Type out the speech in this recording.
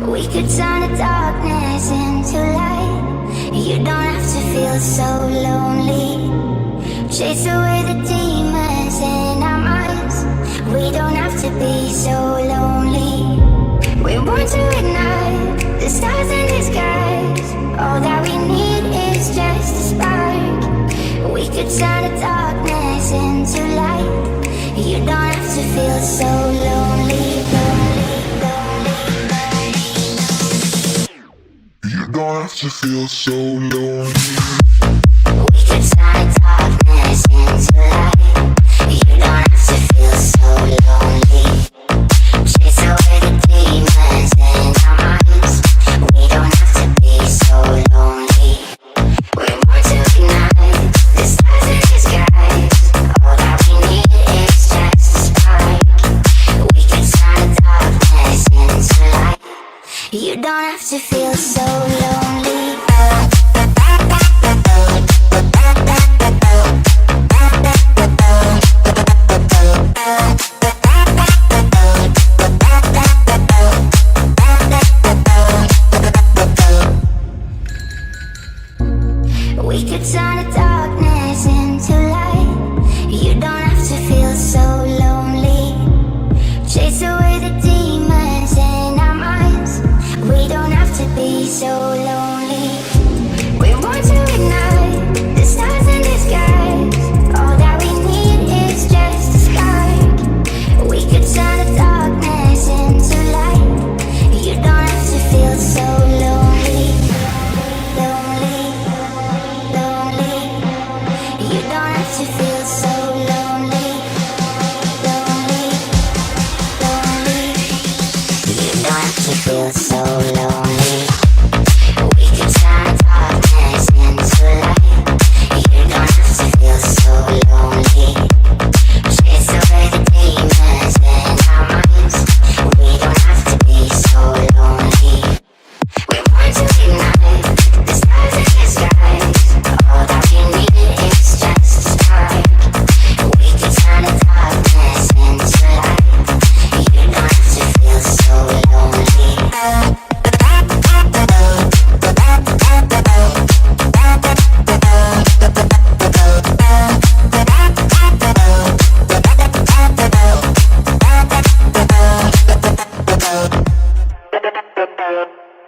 We could turn the darkness into light. You don't have to feel so lonely. Chase away the demons in our minds. We don't have to be so lonely. We're born to ignite the stars in the skies. All that we need is just a spark. We could turn the darkness into light. You don't have to feel so have to feel so lonely. You don't have to feel so lonely. We could turn the darkness why you feel so lonely?